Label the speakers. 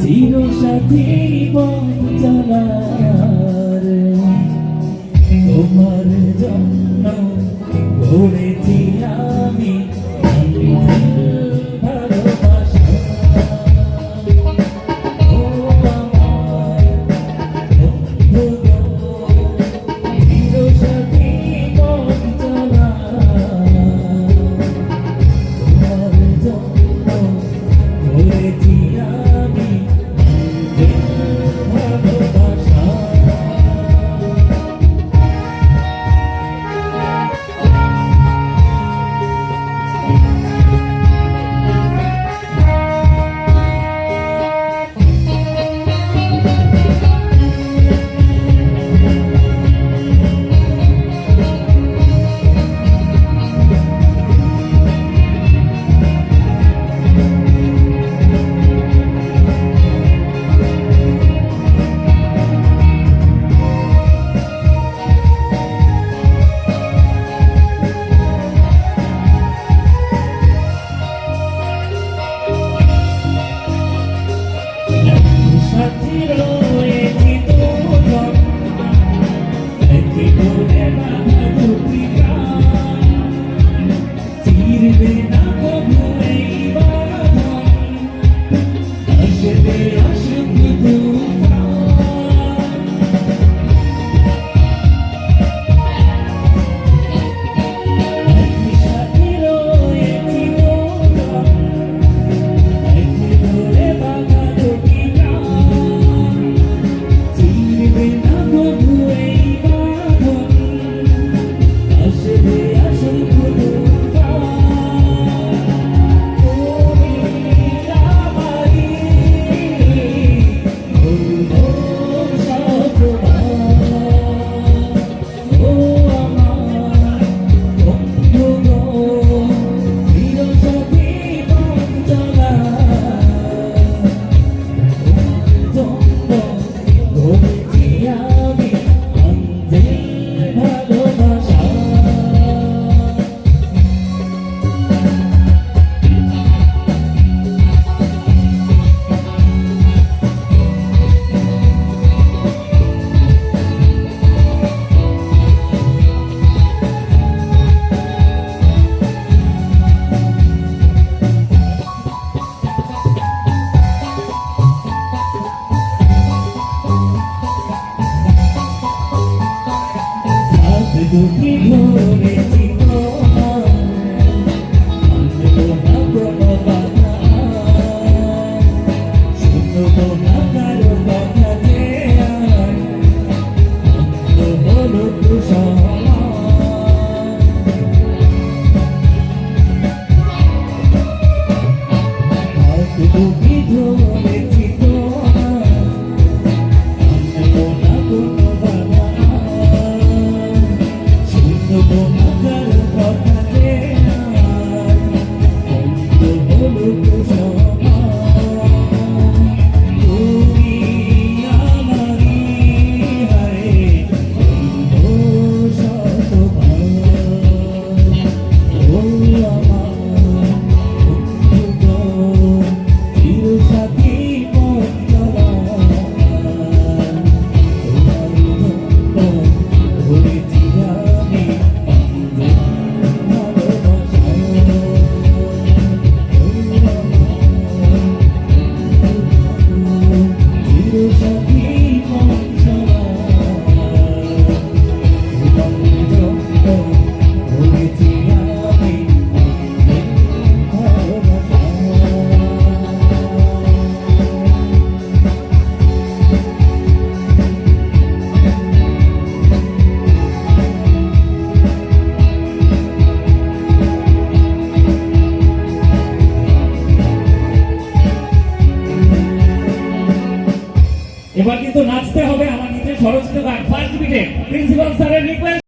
Speaker 1: চির সাথী পথ চলা দুটি ভরে এবার কিন্তু নাচতে হবে আমার নিজের সরস্বতী প্রিন্সিপাল স্যারের রিকোয়েস্ট